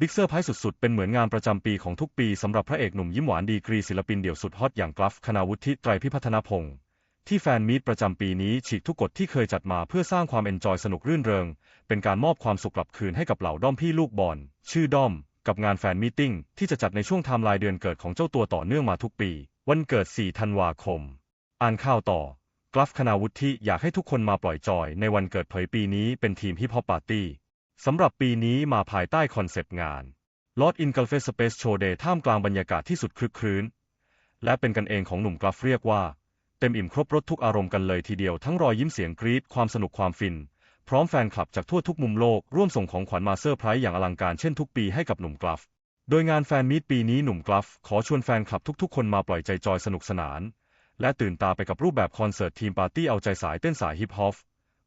บิ๊กเซอร์ไพรส์สุดๆ เป็นเหมือนงานประจำปีของทุกปีสำหรับพระเอกหนุ่มยิ้มหวานดีกรีศิลปินเดี่ยวสุดฮอตอย่างกราฟคณาวุฒิไตรพิพัฒนพงศ์ที่แฟนมีตประจำปีนี้ฉีกทุกกฎที่เคยจัดมาเพื่อสร้างความเอนจอยสนุกรื่นเริง เป็นการมอบความสุขกลับคืนให้กับเหล่าด้อมพี่ลูกบอลชื่อด้อม กับงานแฟนมีติ้งที่จะจัดในช่วงไทม์ไลน์เดือนเกิดของเจ้าตัวต่อเนื่องมาทุกปี วันเกิด 4 ธันวาคม อ่านข่าวต่อกราฟคณาวุฒิอยากให้ทุกคนมาปล่อยจอยในวันเกิดเผยปีนี้เป็นทีมฮิปฮอปปาร์ตี้ สำหรับปีนี้มาภายใต้คอนเซปต์งาน Lord in g u l f e Space Show Day ท่ามกลางบรรยากาศที่สุดคลึกครื้น และเป็นกันเองของหนุ่มกราฟเรียกว่า เต็มอิ่มครบรถทุกอารมณ์กันเลยทีเดียวทั้งรอยยิ้มเสียงกรี๊ดความสนุกความฟิน พร้อมแฟนคลับจากทั่วทุกมุมโลก ร่วมส่งของขวัญมาเซอร์ไพรส์อย่างอลังการเช่นทุกปีให้กับหนุ่มกราฟโดยงานแฟนมีตปีนี้หนุ่มกราฟขอชวนแฟนคลับทุกๆ คนมาปล่อยใจจอยสนุกสนาน และตื่นตาไปกับรูปแบบคอนเสิร์ตทีมปาร์ตี้เอาใจสายเต้นสายฮิปฮอป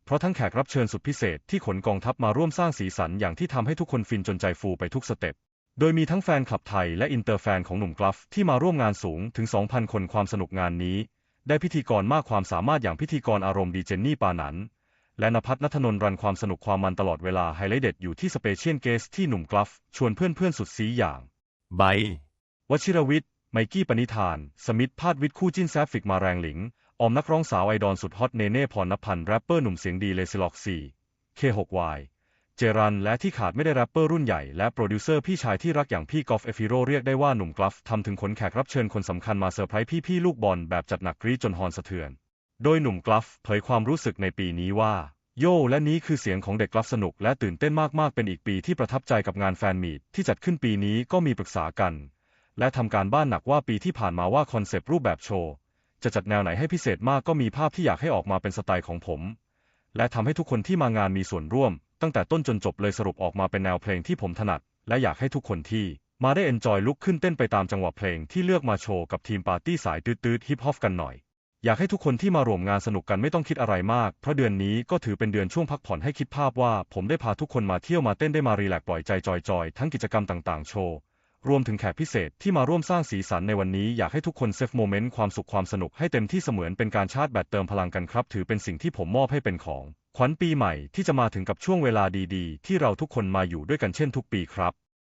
เพราะทั้งแขกรับเชิญสุดพิเศษที่ขนกองทัพมาร่วมสร้างสีสันอย่างที่ทำให้ทุกคนฟินจนใจฟูไปทุกสเต็ป โดยมีทั้งแฟนคลับไทยและอินเตอร์แฟนของหนุ่มกราฟที่มาร่วมงานสูงถึง 2,000 คนความสนุกงานนี้ ได้พิธีกรมากความสามารถอย่างพิธีกรอารมณ์ดีเจนนี่ปานันและนภัทรนัทนนท์รันความสนุกความมันตลอดเวลาไฮไลท์เด็ดอยู่ที่สเปเชียลเกสที่หนุ่มกราฟชวนเพื่อนๆสุดซีอย่างใบวชิรวิทย์ไมกี้ปณิธาน สมิธพาดวิทย์คู่จิ้นแซฟฟิกมาแรงหลิง ออมนักร้องสาวไอดอลสุดฮอตเนเน่พรณพันธ์แรปเปอร์หนุ่มเสียงดีเลซิล็อกซีเค6 y เจรันและที่ขาดไม่ได้แรปเปอร์รุ่นใหญ่และโปรดิวเซอร์พี่ชายที่รักอย่างพี่กอล์ฟเอฟิโรเรียกได้ว่าหนุ่มกราฟทำถึงขนแขกรับเชิญคนสำคัญมาเซอร์ไพรส์พี่ๆลูกบอลแบบจัดหนักกรีจนฮอนสะเทือน โดยหนุ่มกราฟเผยความรู้สึกในปีนี้ว่า โย่และนี้คือเสียงของเด็กกราฟสนุกและตื่นเต้นมากๆเป็นอีกปีที่ประทับใจกับงานแฟนมีตที่จัดขึ้นปีนี้ก็มีปรึกษากัน และทำการบ้านหนักว่าปีที่ผ่านมาว่าคอนเซปต์รูปแบบโชว์ จะจัดแนวไหนให้พิเศษมากก็มีภาพที่อยากให้ออกมาเป็นสไตล์ของผม และทำให้ทุกคนที่มางานมีส่วนร่วม ตั้งแต่ต้นจนจบเลยสรุปออกมาเป็นแนวเพลงที่ผมถนัด และอยากให้ทุกคนที่มาได้เอนจอยลุกขึ้นเต้นไปตามจังหวะเพลงที่เลือกมาโชว์กับทีมปาร์ตี้สายตืดๆฮิปฮอปกันหน่อย อยากให้ทุกคนที่มาร่วมงานสนุกกันไม่ต้องคิดอะไรมาก เพราะเดือนนี้ก็ถือเป็นเดือนช่วงพักผ่อนให้คิดภาพว่า ผมได้พาทุกคนมาเที่ยวมาเต้นได้มารีแลกซ์ปล่อยใจจอยๆทั้งกิจกรรมต่างๆ โชว์ รวมถึงแขกพิเศษที่มาร่วมสร้างสีสันในวันนี้อยากให้ทุกคนเซฟโมเมนต์ความสุขความสนุกให้เต็มที่เสมือนเป็นการชาร์จแบตเติมพลังกันครับ ถือเป็นสิ่งที่ผมมอบให้เป็นของ ขวัญปีใหม่ที่จะมาถึงกับช่วงเวลาดีๆ ที่เราทุกคนมาอยู่ด้วยกันเช่นทุกปีครับ